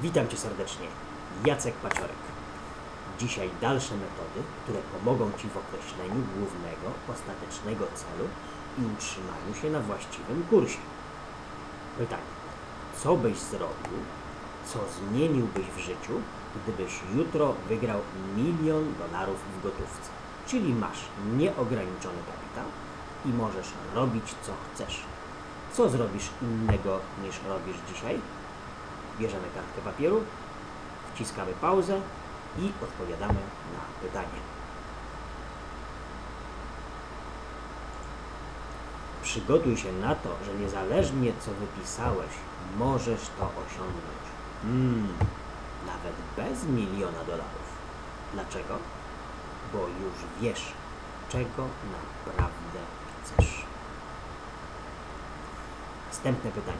Witam Cię serdecznie. Jacek Paciorek. Dzisiaj dalsze metody, które pomogą Ci w określeniu głównego, ostatecznego celu i utrzymaniu się na właściwym kursie. Pytanie. Co byś zrobił, co zmieniłbyś w życiu, gdybyś jutro wygrał milion dolarów w gotówce? Czyli masz nieograniczony kapitał i możesz robić co chcesz. Co zrobisz innego niż robisz dzisiaj? Bierzemy kartkę papieru, wciskamy pauzę i odpowiadamy na pytanie. Przygotuj się na to, że niezależnie co wypisałeś, możesz to osiągnąć. Mm, nawet bez miliona dolarów. Dlaczego? Bo już wiesz, czego naprawdę chcesz. Następne pytanie.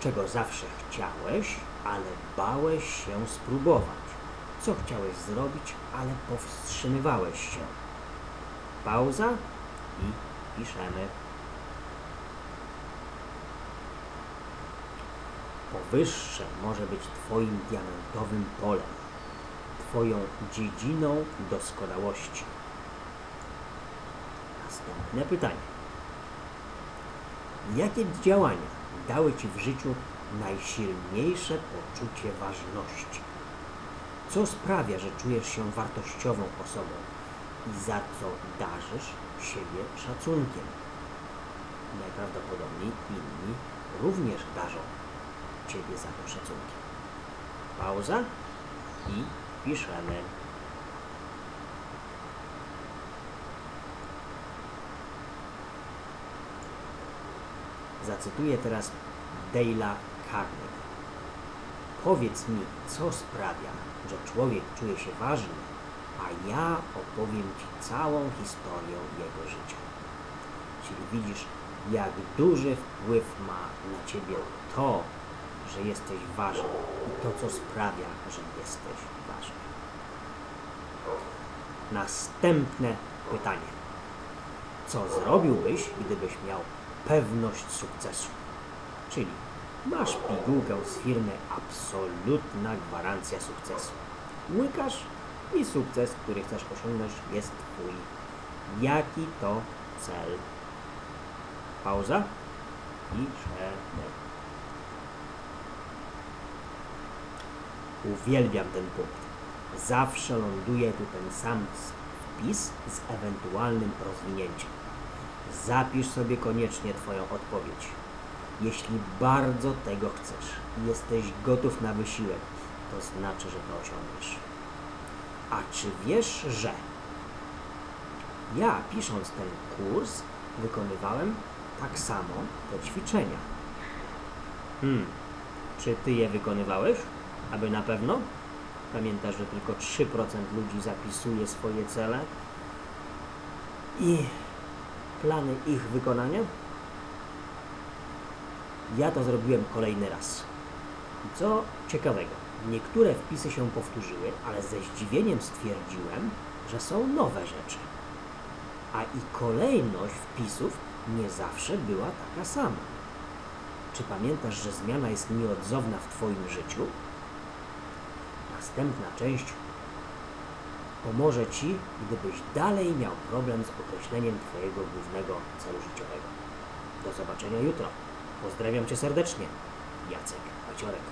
Czego zawsze chciałeś, ale bałeś się spróbować? Co chciałeś zrobić, ale powstrzymywałeś się? Pauza i piszemy. Powyższe może być Twoim diamentowym polem, Twoją dziedziną doskonałości. Następne pytanie. Jakie działania dały Ci w życiu najsilniejsze poczucie ważności? Co sprawia, że czujesz się wartościową osobą i za co darzysz siebie szacunkiem? Najprawdopodobniej inni również darzą Ciebie za to szacunkiem. Pauza i piszemy. Zacytuję teraz Dale'a Carnegie. Powiedz mi, co sprawia, że człowiek czuje się ważny, a ja opowiem Ci całą historię jego życia. Czyli widzisz, jak duży wpływ ma na Ciebie to, że jesteś ważny i to, co sprawia, że jesteś ważny. Następne pytanie. Co zrobiłbyś, gdybyś miał pewność sukcesu? Czyli masz pigułkę z firmy absolutna gwarancja sukcesu. Łykasz i sukces, który chcesz osiągnąć jest twój. Jaki to cel? Pauza i szedł. Uwielbiam ten punkt. Zawsze ląduje tu ten sam wpis z ewentualnym rozwinięciem. Zapisz sobie koniecznie Twoją odpowiedź. Jeśli bardzo tego chcesz i jesteś gotów na wysiłek, to znaczy, że to osiągniesz. A czy wiesz, że ja pisząc ten kurs wykonywałem tak samo te ćwiczenia? Hmm, czy Ty je wykonywałeś? Aby na pewno? Pamiętasz, że tylko 3% ludzi zapisuje swoje cele i plany ich wykonania? Ja to zrobiłem kolejny raz. I co ciekawego, niektóre wpisy się powtórzyły, ale ze zdziwieniem stwierdziłem, że są nowe rzeczy. A i kolejność wpisów nie zawsze była taka sama. Czy pamiętasz, że zmiana jest nieodzowna w Twoim życiu? Następna część pomoże Ci, gdybyś dalej miał problem z określeniem Twojego głównego celu życiowego. Do zobaczenia jutro. Pozdrawiam Cię serdecznie. Jacek Paciorek.